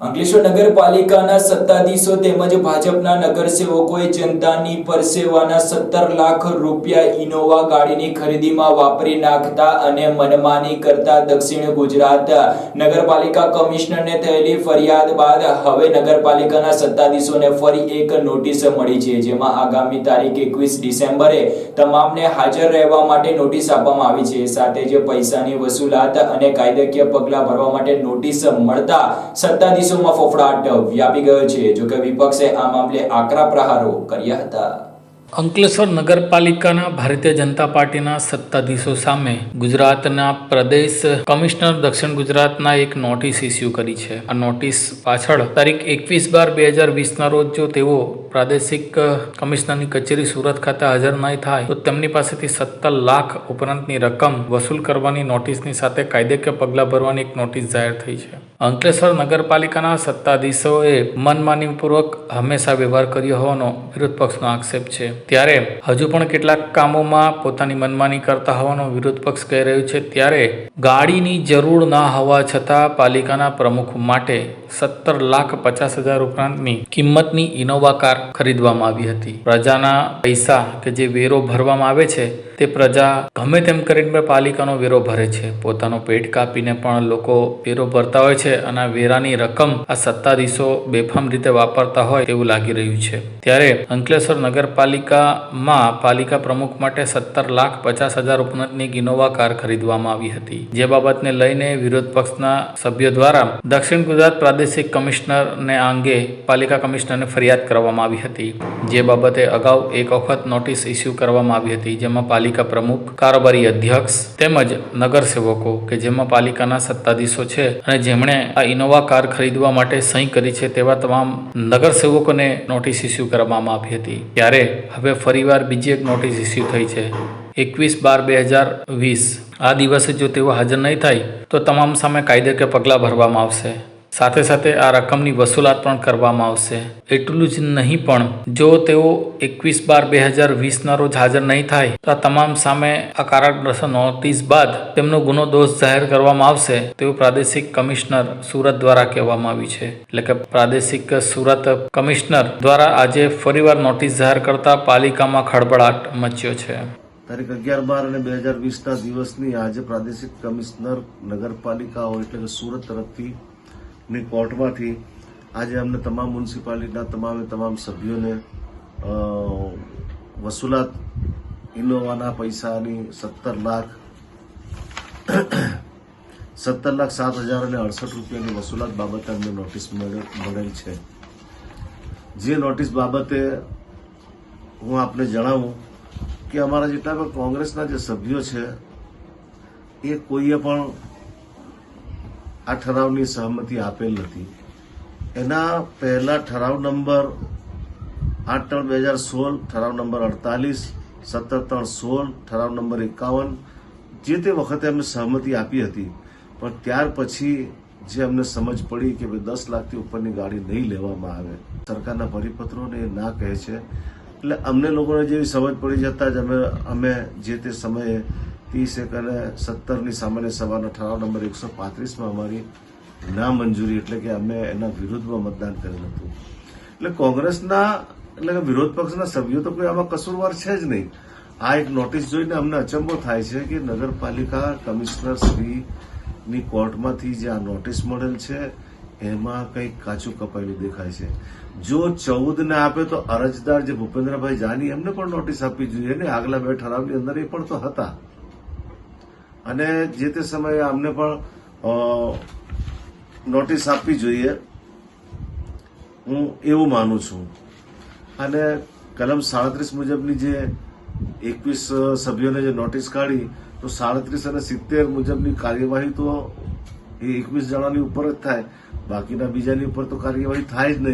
અંકલેશ્વર નગરપાલિકાના સત્તાધીશો તેમજ ભાજપના નગરસેવકોએ જનતાની પરસેવાના સત્તર લાખ રૂપિયા ઇનોવા ગાડીની ખરીદીમાં વાપરી નાખતા અને મનમાની કરતા દક્ષિણ ગુજરાત નગરપાલિકા કમિશનરને થયેલી ફરિયાદ બાદ હવે નગરપાલિકાના સત્તાધીશોને ફરી એક નોટિસ મળી છે, જેમાં આગામી તારીખ એકવીસ ડિસેમ્બરે તમામને હાજર રહેવા માટે નોટિસ આપવામાં આવી છે. સાથે જ પૈસાની વસૂલાત અને કાયદાકીય પગલાં ભરવા માટે નોટિસ મળતા સત્તાધીશોમાં ફફડાટ વ્યાપી ગયો છે. જોકે વિપક્ષે આ મામલે આકરા પ્રહારો કર્યા હતા. અંકલેશ્વર નગરપાલિકાના ભારતીય જનતા પાર્ટીના સત્તાધીશો સામે ગુજરાતના પ્રદેશ કમિશનર દક્ષિણ ગુજરાતના એક નોટિસ ઇસ્યુ કરી છે. આ નોટિસ પાછળ તારીખ એકવીસ બાર બે હજાર વીસના રોજ જો તેઓ પ્રાદેશિક કમિશનરની કચેરી સુરત ખાતે હાજર નહીં થાય, તો તેમની પાસેથી સત્તર લાખ ઉપરાંતની રકમ વસૂલ કરવાની નોટિસની સાથે કાયદેકીય પગલાં ભરવાની એક નોટિસ જાહેર થઈ છે. અંકલેશ્વર નગરપાલિકાના સત્તાધીશોએ મનમાનીપૂર્વક હંમેશા વ્યવહાર કર્યો હોવાનો વિરોધ પક્ષનો આક્ષેપ છે. ત્યારે હજુ પણ કેટલાક કામોમાં પોતાની મનમાની કરતા હોવાનો વિરોધ પક્ષ કહી રહ્યું છે. ત્યારે ગાડીની જરૂર ના હોવા છતાં પાલિકાના પ્રમુખ માટે સત્તર લાખ પચાસ હજાર ઉપરાંતની કિંમતની ઇનોવા કાર ખરીદવામાં આવી હતી. પ્રજાના પૈસા કે જે વેરો ભરવામાં આવે છે, તે પ્રજા ગમે તેમ કરીને પાલિકાનો વેરો ભરે છે. પોતાનો પેટ કાપીને પણ લોકો વેરો ભરતા હોય છે અને વેરાની રકમ આ સત્તાધીશો બેફામ રીતે વાપરતા હોય તેવું લાગી રહ્યું છે. ત્યારે અંકલેશ્વર નગરપાલિકામાં પાલિકા પ્રમુખ માટે સત્તર લાખ પચાસ હજાર ઉપનતની ઇનોવા કાર ખરીદવામાં આવી હતી. જે બાબતને લઈને વિરોધ પક્ષના સભ્યો દ્વારા દક્ષિણ ગુજરાત પ્રાદેશિક કમિશનરને આ અંગે પાલિકા કમિશનરને ફરિયાદ કરવામાં આવી હતી. જે બાબતે અગાઉ એક વખત નોટિસ ઇસ્યુ કરવામાં આવી હતી, જેમાં પાલિકા પ્રમુખ, કારોબારી અધ્યક્ષ તેમજ નગરસેવકો કે જેમાં પાલિકાના સત્તાધીશો છે અને જેમણે આ ઇનોવા કાર ખરીદવા માટે સહી કરી છે તેવા તમામ નગરસેવકોને નોટિસ ઇસ્યુ કરવામાં આવી હતી. ત્યારે હવે ફરીવાર બીજી એક નોટિસ ઇસ્યુ થઈ છે. એકવીસ બાર બે હજાર વીસ. આ દિવસે જો તેઓ હાજર નહીં થાય, તો તમામ સામે કાયદે કે પગલાં ભરવામાં આવશે. સાથે સાથે આ રકમની વસૂલાત પણ કરવામાં આવશે. એટલું જ નહીં પણ જો તેઓ એકવીસ બાર બે હજાર વીસના રોજ હાજર નહીં થાય, તો આ તમામ સામે આ કારણદર્શક નોટિસ બાદ તેમનો ગુનો દોષ જાહેર કરવામાં આવશે તેવું પ્રાદેશિક કમિશનર સુરત દ્વારા કહેવામાં આવ્યું છે. એટલે કે પ્રાદેશિક સુરત કમિશનર દ્વારા આજે ફરીવાર નોટિસ જાહેર કરતા પાલિકામાં ખળબળાટ મચ્યો છે. તારીખ અગિયાર બાર અને બે હજાર વીસના દિવસની આજે પ્રાદેશિક કમિશનર નગરપાલિકાઓ એટલે કે સુરત તરફથી ની કોર્ટમાંથી આજે અમને તમામ મ્યુનિસિપાલિટીના તમામે તમામ સભ્યોને વસુલાત ઇનોવાના પૈસાની સત્તર લાખ સત્તર લાખ સાત હજાર અને અડસઠ રૂપિયાની વસૂલાત બાબતે અમને નોટિસ મળે- મળેલ છે. જે નોટિસ બાબતે હું આપને જણાવું કે અમારા જેટલા પણ કોંગ્રેસના જે સભ્યો છે, એ કોઈએ પણ આ ઠરાવની સહમતિ આપેલ નથી. એના પહેલા ઠરાવ નંબર આઠ ત્રણ બે હજાર સોળ, ઠરાવ નંબર અડતાલીસ, સત્તર ત્રણ સોળ, ઠરાવ નંબર એકાવન, જે તે વખતે અમે સહમતિ આપી હતી. પણ ત્યાર પછી જે અમને સમજ પડી કે ભાઈ દસ લાખથી ઉપરની ગાડી નહીં લેવામાં આવે. સરકારના પરિપત્રોને એ ના કહે છે. એટલે અમને લોકોને જેવી સમજ પડી જતા જ અમે અમે જે તે સમયે ત્રીસ એક અને સત્તરની સામાન્ય સભાનો ઠરાવ નંબર એકસો પાંત્રીસમાં અમારી ના મંજૂરી એટલે કે અમે એના વિરુદ્ધમાં મતદાન કરેલ હતું. એટલે કોંગ્રેસના, એટલે કે વિરોધ પક્ષના સભ્યો તો કોઈ આમાં કસૂરવાર છે જ નહીં. આ એક નોટિસ જોઈને અમને અચંબો થાય છે કે નગરપાલિકા કમિશનર શ્રીની કોર્ટમાંથી જે આ નોટિસ મળેલ છે, એમાં કંઈક કાચું કપાયેલું દેખાય છે. જો ચૌદને આપે તો અરજદાર જે ભૂપેન્દ્રભાઈ જાની એમને પણ નોટિસ આપવી જોઈએ ને આગલા બે ઠરાવની અંદર એ પણ તો હતા. અને જે તે સમયે અમને પણ નોટિસ આપવી જોઈએ. હું એવું માનું છું. અને કલમ સાડત્રીસ મુજબની જે એકવીસ સભ્યોને જે નોટિસ કાઢી, તો સાડત્રીસ અને સિત્તેર મુજબની કાર્યવાહી તો એ એકવીસ જણાની ઉપર જ થાય. બાકીના બીજાની ઉપર તો કાર્યવાહી થાય જ નહીં.